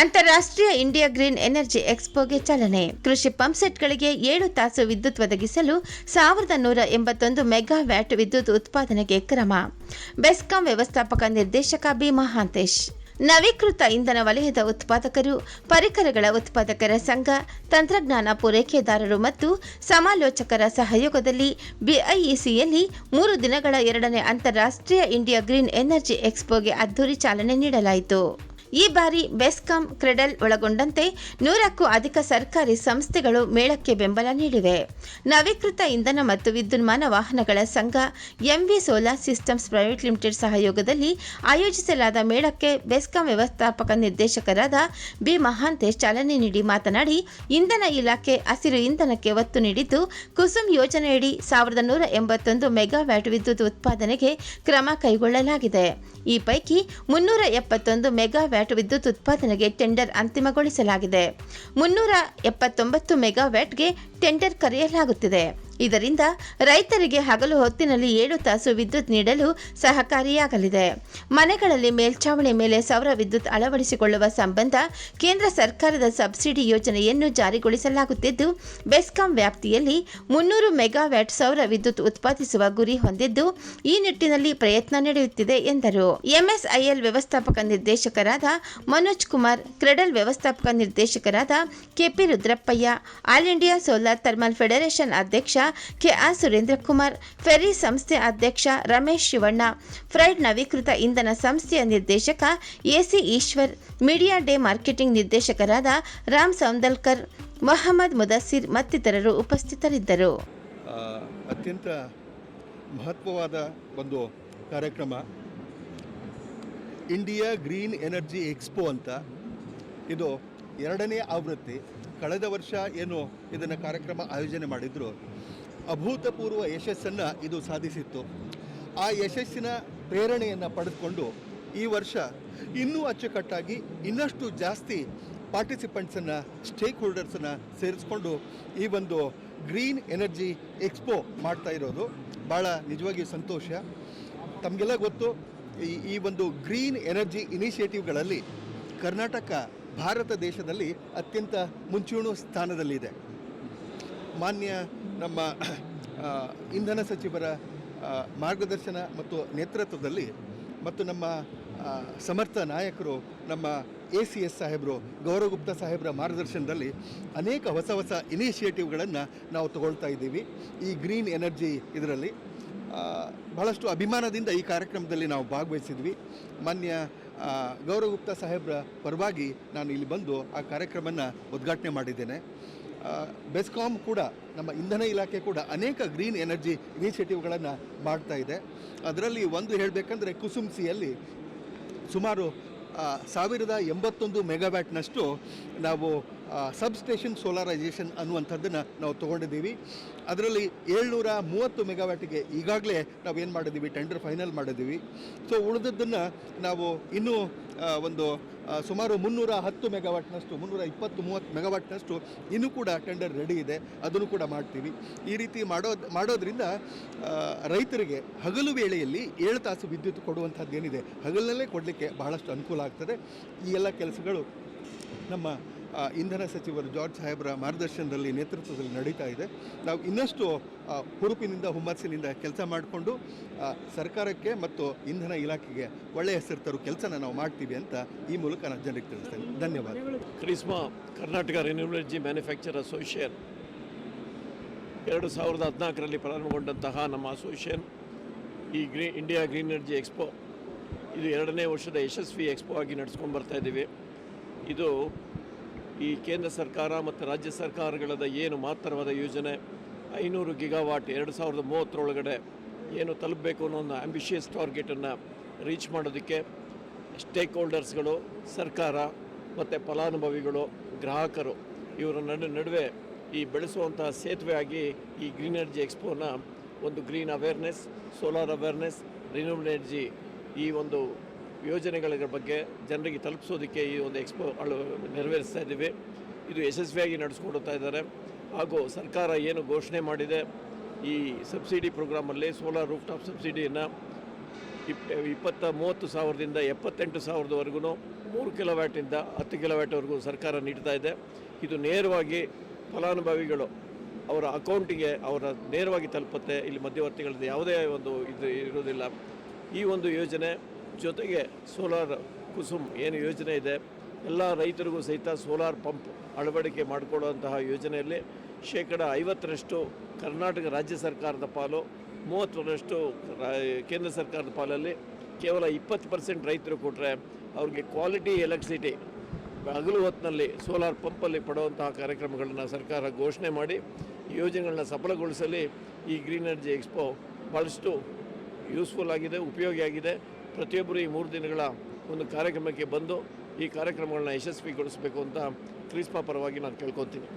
ಅಂತಾರಾಷ್ಟ್ರೀಯ India green energy ಎಕ್ಸ್ಪೋಗೆ ಚಾಲನೆ. ಕೃಷಿ ಪಂಪ್ಸೆಟ್ಗಳಿಗೆ ಏಳು ತಾಸು ವಿದ್ಯುತ್ ಒದಗಿಸಲು ಸಾವಿರದ ನೂರ ಎಂಬತ್ತೊಂದು ಮೆಗಾವ್ಯಾಟ್ ವಿದ್ಯುತ್ ಉತ್ಪಾದನೆಗೆ ಕ್ರಮ. ಬೆಸ್ಕಾಂ ವ್ಯವಸ್ಥಾಪಕ ನಿರ್ದೇಶಕ ಬಿ. ಮಹಾಂತೇಶ್. ನವೀಕೃತ ಇಂಧನ ವಲಯದ ಉತ್ಪಾದಕರು, ಪರಿಕರಗಳ ಉತ್ಪಾದಕರ ಸಂಘ, ತಂತ್ರಜ್ಞಾನ ಪೂರೈಕೆದಾರರು ಮತ್ತು ಸಮಾಲೋಚಕರ ಸಹಯೋಗದಲ್ಲಿ ಬಿಐಇಸಿಯಲ್ಲಿ ಮೂರು ದಿನಗಳ ಎರಡನೇ ಅಂತಾರಾಷ್ಟ್ರೀಯ ಇಂಡಿಯಾ ಗ್ರೀನ್ ಎನರ್ಜಿ ಎಕ್ಸ್ಪೋಗೆ ಅದ್ದೂರಿ ಚಾಲನೆ ನೀಡಲಾಯಿತು. ಈ ಬಾರಿ ಬೆಸ್ಕಾಂ ಕ್ರೆಡಲ್ ಒಳಗೊಂಡಂತೆ ನೂರಕ್ಕೂ ಅಧಿಕ ಸರ್ಕಾರಿ ಸಂಸ್ಥೆಗಳು ಮೇಳಕ್ಕೆ ಬೆಂಬಲ ನೀಡಿವೆ. ನವೀಕೃತ ಇಂಧನ ಮತ್ತು ವಿದ್ಯುನ್ಮಾನ ವಾಹನಗಳ ಸಂಘ MV solar systems private limited ಸಹಯೋಗದಲ್ಲಿ ಆಯೋಜಿಸಲಾದ ಮೇಳಕ್ಕೆ ಬೆಸ್ಕಾಂ ವ್ಯವಸ್ಥಾಪಕ ನಿರ್ದೇಶಕರಾದ ಬಿ ಮಹಾಂತೇಶ್ ಚಾಲನೆ ನೀಡಿ ಮಾತನಾಡಿ, ಇಂಧನ ಇಲಾಖೆ ಹಸಿರು ಇಂಧನಕ್ಕೆ ಒತ್ತು ನೀಡಿದ್ದು, ಕುಸುಮ್ ಯೋಜನೆಯಡಿ ಸಾವಿರದ ನೂರ ಎಂಬತ್ತೊಂದು ಮೆಗಾವ್ಯಾಟ್ ವಿದ್ಯುತ್ ಉತ್ಪಾದನೆಗೆ ಕ್ರಮ ಕೈಗೊಳ್ಳಲಾಗಿದೆ. ಈ ಪೈಕಿ ಮುನ್ನೂರ ಎಪ್ಪತ್ತೊಂದು ಮೆಗಾವ್ಯಾಟ್ ವಿದ್ಯುತ್ ಉತ್ಪಾದನೆಗೆ ಟೆಂಡರ್ ಅಂತಿಮಗೊಳಿಸಲಾಗಿದೆ. ಮುನ್ನೂರ ಎಪ್ಪತ್ತೊಂಬತ್ತು ಮೆಗಾವ್ಯಾಟ್ಗೆ ಟೆಂಡರ್ ಕರೆಯಲಾಗುತ್ತಿದೆ. ಇದರಿಂದ ರೈತರಿಗೆ ಹಗಲು ಹೊತ್ತಿನಲ್ಲಿ ಏಳು ತಾಸು ವಿದ್ಯುತ್ ನೀಡಲು ಸಹಕಾರಿಯಾಗಲಿದೆ. ಮನೆಗಳಲ್ಲಿ ಮೇಲ್ಛಾವಣಿ ಮೇಲೆ ಸೌರ ವಿದ್ಯುತ್ ಅಳವಡಿಸಿಕೊಳ್ಳುವ ಸಂಬಂಧ ಕೇಂದ್ರ ಸರ್ಕಾರದ ಸಬ್ಸಿಡಿ ಯೋಜನೆಯನ್ನು ಜಾರಿಗೊಳಿಸಲಾಗುತ್ತಿದ್ದು, ಬೆಸ್ಕಾಂ ವ್ಯಾಪ್ತಿಯಲ್ಲಿ ಮುನ್ನೂರು ಮೆಗಾವ್ಯಾಟ್ ಸೌರ ವಿದ್ಯುತ್ ಉತ್ಪಾದಿಸುವ ಗುರಿ ಹೊಂದಿದ್ದು, ಈ ನಿಟ್ಟಿನಲ್ಲಿ ಪ್ರಯತ್ನ ನಡೆಯುತ್ತಿದೆ ಎಂದರು. ಎಂಎಸ್ಐಎಲ್ ವ್ಯವಸ್ಥಾಪಕ ನಿರ್ದೇಶಕರಾದ ಮನೋಜ್ ಕುಮಾರ್, ಕ್ರೆಡಲ್ ವ್ಯವಸ್ಥಾಪಕ ನಿರ್ದೇಶಕರಾದ KP Rudrappayya, all India solar thermal federation ಅಧ್ಯಕ್ಷ ಕೆಆರ್ ಸುರೇಂದ್ರ ಕುಮಾರ್ ಫೆರಿ ಸಂಸ್ಥೆ ಅಧ್ಯಕ್ಷ ರಮೇಶ್ ಶಿವಣ್ಣ, ಫ್ರೈಡ್ ನವೀಕೃತ ಇಂಧನ ಸಂಸ್ಥೆಯ ನಿರ್ದೇಶಕ AC Eshwar, media day marketing ನಿರ್ದೇಶಕರಾದ ರಾಮ್ ಸೌಂದಲ್ಕರ್, ಮೊಹಮ್ಮದ್ ಮುದಸ್ಸಿರ್ ಮತ್ತಿತರರು ಉಪಸ್ಥಿತರಿದ್ದರು. ಅತ್ಯಂತ ಮಹತ್ವವಾದ ಒಂದು ಕಾರ್ಯಕ್ರಮ ಇಂಡಿಯಾ ಗ್ರೀನ್ ಎನರ್ಜಿ ಎಕ್ಸ್ಪೋ ಅಂತ. ಇದು ಎರಡನೇ ಆವೃತ್ತಿ. ಕಳೆದ ವರ್ಷ ಏನು ಇದನ್ನು ಕಾರ್ಯಕ್ರಮ ಆಯೋಜನೆ ಮಾಡಿದ್ರು ಅಭೂತಪೂರ್ವ ಯಶಸ್ಸನ್ನು ಇದು ಸಾಧಿಸಿತ್ತು. ಆ ಯಶಸ್ಸಿನ ಪ್ರೇರಣೆಯನ್ನು ಪಡೆದುಕೊಂಡು ಈ ವರ್ಷ ಇನ್ನೂ ಅಚ್ಚುಕಟ್ಟಾಗಿ ಇನ್ನಷ್ಟು ಜಾಸ್ತಿ ಪಾರ್ಟಿಸಿಪೆಂಟ್ಸನ್ನು ಸ್ಟೇಕ್ ಹೋಲ್ಡರ್ಸನ್ನು ಸೇರಿಸ್ಕೊಂಡು ಈ ಒಂದು ಗ್ರೀನ್ ಎನರ್ಜಿ ಎಕ್ಸ್ಪೋ ಮಾಡ್ತಾ ಇರೋದು. ಭಾಳ ನಿಜವಾಗಿಯೂ ಸಂತೋಷ. ತಮಗೆಲ್ಲ ಗೊತ್ತು, ಈ ಈ ಒಂದು ಗ್ರೀನ್ ಎನರ್ಜಿ ಇನಿಷಿಯೇಟಿವ್ಗಳಲ್ಲಿ ಕರ್ನಾಟಕ, ಭಾರತ ದೇಶದಲ್ಲಿ ಅತ್ಯಂತ ಮುಂಚೂಣು ಸ್ಥಾನದಲ್ಲಿದೆ. ಮಾನ್ಯ ನಮ್ಮ ಇಂಧನ ಸಚಿವರ ಮಾರ್ಗದರ್ಶನ ಮತ್ತು ನೇತೃತ್ವದಲ್ಲಿ ಮತ್ತು ನಮ್ಮ ಸಮರ್ಥ ನಾಯಕರು, ನಮ್ಮ ಎ ಸಿ ಎಸ್ ಸಾಹೇಬರು, ಗೌರವಗುಪ್ತ ಸಾಹೇಬರ ಮಾರ್ಗದರ್ಶನದಲ್ಲಿ ಅನೇಕ ಹೊಸ ಹೊಸ ಇನಿಷಿಯೇಟಿವ್ಗಳನ್ನು ನಾವು ತಗೊಳ್ತಾ ಇದ್ದೀವಿ. ಈ ಗ್ರೀನ್ ಎನರ್ಜಿ ಇದರಲ್ಲಿ ಬಹಳಷ್ಟು ಅಭಿಮಾನದಿಂದ ಈ ಕಾರ್ಯಕ್ರಮದಲ್ಲಿ ನಾವು ಭಾಗವಹಿಸಿದ್ವಿ. ಮಾನ್ಯ ಗೌರವ ಗುಪ್ತ ಸಾಹೇಬ್ರ ಪರವಾಗಿ ನಾನು ಇಲ್ಲಿ ಬಂದು ಆ ಕಾರ್ಯಕ್ರಮನ ಉದ್ಘಾಟನೆ ಮಾಡಿದ್ದೇನೆ. ಆ, ಬೆಸ್ಕಾಂ ಕೂಡ ನಮ್ಮ ಇಂಧನ ಇಲಾಖೆ ಕೂಡ ಅನೇಕ ಗ್ರೀನ್ ಎನರ್ಜಿ ಇನಿಷಿಯೇಟಿವ್ಗಳನ್ನು ಮಾಡ್ತಾ ಇದೆ. ಅದರಲ್ಲಿ ಒಂದು ಹೇಳಬೇಕಂದ್ರೆ ಕುಸುಮ್ಸಿಯಲ್ಲಿ ಸುಮಾರು ಸಾವಿರದ ಎಂಬತ್ತೊಂದು ಮೆಗಾವ್ಯಾಟ್ನಷ್ಟು ನಾವು ಸಬ್ ಸ್ಟೇಷನ್ ಸೋಲಾರೈಸೇಷನ್ ಅನ್ನುವಂಥದ್ದನ್ನು ನಾವು ತೊಗೊಂಡಿದ್ದೀವಿ. ಅದರಲ್ಲಿ ಏಳ್ನೂರ ಮೂವತ್ತು ಮೆಗಾವ್ಯಾಟಿಗೆ ಈಗಾಗಲೇ ನಾವು ಏನು ಮಾಡಿದ್ದೀವಿ? ಟೆಂಡರ್ ಫೈನಲ್ ಮಾಡಿದ್ದೀವಿ. ಸೊ ಉಳಿದದ್ದನ್ನು ನಾವು ಇನ್ನೂ ಒಂದು ಸುಮಾರು ಮುನ್ನೂರ ಹತ್ತು ಮೆಗಾವಾಟ್ನಷ್ಟು ಮುನ್ನೂರ ಇಪ್ಪತ್ತು ಮೂವತ್ತು ಮೆಗಾವಾಟ್ನಷ್ಟು ಇನ್ನೂ ಕೂಡ ಟೆಂಡರ್ ರೆಡಿ ಇದೆ. ಅದನ್ನು ಕೂಡ ಮಾಡ್ತೀವಿ. ಈ ರೀತಿ ಮಾಡೋದು, ಮಾಡೋದ್ರಿಂದ ರೈತರಿಗೆ ಹಗಲು ವೇಳೆಯಲ್ಲಿ ಏಳು ತಾಸು ವಿದ್ಯುತ್ ಕೊಡುವಂಥದ್ದೇನಿದೆ, ಹಗಲಿನಲ್ಲೇ ಕೊಡಲಿಕ್ಕೆ ಬಹಳಷ್ಟು ಅನುಕೂಲ ಆಗ್ತದೆ. ಈ ಎಲ್ಲ ಕೆಲಸಗಳು ನಮ್ಮ ಇಂಧನ ಸಚಿವರು ಜಾರ್ಜ್ ಸಾಹೇಬ್ರ ಮಾರ್ಗದರ್ಶನದಲ್ಲಿ ನೇತೃತ್ವದಲ್ಲಿ ನಡೀತಾ ಇದೆ. ನಾವು ಇನ್ನಷ್ಟು ಹುರುಪಿನಿಂದ, ಹುಮ್ಮಸ್ಸಿನಿಂದ ಕೆಲಸ ಮಾಡಿಕೊಂಡು ಸರ್ಕಾರಕ್ಕೆ ಮತ್ತು ಇಂಧನ ಇಲಾಖೆಗೆ ಒಳ್ಳೆಯ ಹೆಸರು ತರೋ ಕೆಲಸನ ನಾವು ಮಾಡ್ತೀವಿ ಅಂತ ಈ ಮೂಲಕ ನಾನು ಜನರಿಗೆ ತಿಳಿಸ್ತೇನೆ. ಧನ್ಯವಾದ. KRESMA Karnataka renewable energy manufacturer association ಎರಡು ಸಾವಿರದ ಹದಿನಾಲ್ಕರಲ್ಲಿ ಪ್ರಾರಂಭಗೊಂಡಂತಹ ನಮ್ಮ ಅಸೋಸಿಯೇಷನ್, ಈ ಗ್ರೀ, ಇಂಡಿಯಾ ಗ್ರೀನ್ ಎನರ್ಜಿ ಎಕ್ಸ್ಪೋ, ಇದು ಎರಡನೇ ವರ್ಷದ ಯಶಸ್ವಿ ಎಕ್ಸ್ಪೋ ಆಗಿ ನಡೆಸ್ಕೊಂಡು ಬರ್ತಾ ಇದ್ದೀವಿ. ಇದು ಈ ಕೇಂದ್ರ ಸರ್ಕಾರ ಮತ್ತು ರಾಜ್ಯ ಸರ್ಕಾರಗಳದ ಏನು ಮಾತ್ರವಾದ ಯೋಜನೆ, ಐನೂರು ಗಿಗಾವಾಟ್ ಎರಡು ಸಾವಿರದ ಮೂವತ್ತರೊಳಗಡೆ ಏನು ತಲುಪಬೇಕು ಅನ್ನೋ ಒಂದು ಆಂಬಿಷಿಯಸ್ ಟಾರ್ಗೆಟನ್ನು ರೀಚ್ ಮಾಡೋದಕ್ಕೆ ಸ್ಟೇಕ್ ಹೋಲ್ಡರ್ಸ್ಗಳು ಸರ್ಕಾರ ಮತ್ತು ಫಲಾನುಭವಿಗಳು, ಗ್ರಾಹಕರು ಇವರ ನಡು, ನಡುವೆ ಈ ಬೆಳೆಸುವಂತಹ ಸೇತುವೆಯಾಗಿ ಈ ಗ್ರೀನ್ ಎನರ್ಜಿ ಎಕ್ಸ್ಪೋನ ಒಂದು green awareness solar awareness renewable energy ಈ ಒಂದು ಯೋಜನೆಗಳ ಬಗ್ಗೆ ಜನರಿಗೆ ತಲುಪಿಸೋದಕ್ಕೆ ಈ ಒಂದು ಎಕ್ಸ್ಪೋ ನೆರವೇರಿಸ್ತಾ ಇದ್ದೀವಿ. ಇದು ಯಶಸ್ವಿಯಾಗಿ ನಡೆಸ್ಕೊಡ್ತಾ ಇದ್ದಾರೆ. ಹಾಗೂ ಸರ್ಕಾರ ಏನು ಘೋಷಣೆ ಮಾಡಿದೆ, ಈ ಸಬ್ಸಿಡಿ ಪ್ರೋಗ್ರಾಮಲ್ಲಿ ಸೋಲಾರ್ ರೂಫ್ ಟಾಪ್ ಸಬ್ಸಿಡಿಯನ್ನು ಇಪ್ ಇಪ್ಪತ್ತ ಮೂವತ್ತು ಸಾವಿರದಿಂದ ಎಪ್ಪತ್ತೆಂಟು ಸಾವಿರದವರೆಗೂ ಮೂರು ಕಿಲೋವ್ಯಾಟಿಂದ ಹತ್ತು ಕಿಲೋವ್ಯಾಟ್ವರೆಗೂ ಸರ್ಕಾರ ನೀಡ್ತಾ ಇದೆ. ಇದು ನೇರವಾಗಿ ಫಲಾನುಭವಿಗಳು ಅವರ ಅಕೌಂಟಿಗೆ ಅವರ ನೇರವಾಗಿ ತಲುಪುತ್ತೆ. ಇಲ್ಲಿ ಮಧ್ಯವರ್ತಿಗಳದ್ದು ಯಾವುದೇ ಒಂದು ಇದು ಇರೋದಿಲ್ಲ ಈ ಒಂದು ಯೋಜನೆ ಜೊತೆಗೆ ಸೋಲಾರ್ ಕುಸುಮ್ ಏನು ಯೋಜನೆ ಇದೆ, ಎಲ್ಲ ರೈತರಿಗೂ ಸಹಿತ ಸೋಲಾರ್ ಪಂಪ್ ಅಳವಡಿಕೆ ಮಾಡಿಕೊಡುವಂತಹ ಯೋಜನೆಯಲ್ಲಿ ಶೇಕಡ ಐವತ್ತರಷ್ಟು ಕರ್ನಾಟಕ ರಾಜ್ಯ ಸರ್ಕಾರದ ಪಾಲು, ಮೂವತ್ತರಷ್ಟು ಕೇಂದ್ರ ಸರ್ಕಾರದ ಪಾಲಲ್ಲಿ ಕೇವಲ ಇಪ್ಪತ್ತು ಪರ್ಸೆಂಟ್ ರೈತರು ಕೊಟ್ಟರೆ ಅವ್ರಿಗೆ ಕ್ವಾಲಿಟಿ ಎಲೆಕ್ಟ್ರಿಸಿಟಿ ಹಗಲು ಹೊತ್ತಿನಲ್ಲಿ ಸೋಲಾರ್ ಪಂಪಲ್ಲಿ ಪಡುವಂತಹ ಕಾರ್ಯಕ್ರಮಗಳನ್ನು ಸರ್ಕಾರ ಘೋಷಣೆ ಮಾಡಿ, ಯೋಜನೆಗಳನ್ನ ಸಫಲಗೊಳಿಸಲಿ ಈ ಗ್ರೀನ್ ಎನರ್ಜಿ ಎಕ್ಸ್ಪೋ ಭಾಳಷ್ಟು ಯೂಸ್ಫುಲ್ ಆಗಿದೆ ಉಪಯೋಗಿಯಾಗಿದೆ ಪ್ರತಿಯೊಬ್ಬರು ಈ ಮೂರು ದಿನಗಳ ಒಂದು ಕಾರ್ಯಕ್ರಮಕ್ಕೆ ಬಂದು ಈ ಕಾರ್ಯಕ್ರಮಗಳನ್ನ ಯಶಸ್ವಿಗೊಳಿಸಬೇಕು ಅಂತ ಕ್ರಿಸ್ಪಾ ಪರವಾಗಿ ನಾನು ಕೇಳ್ಕೊತೀನಿ.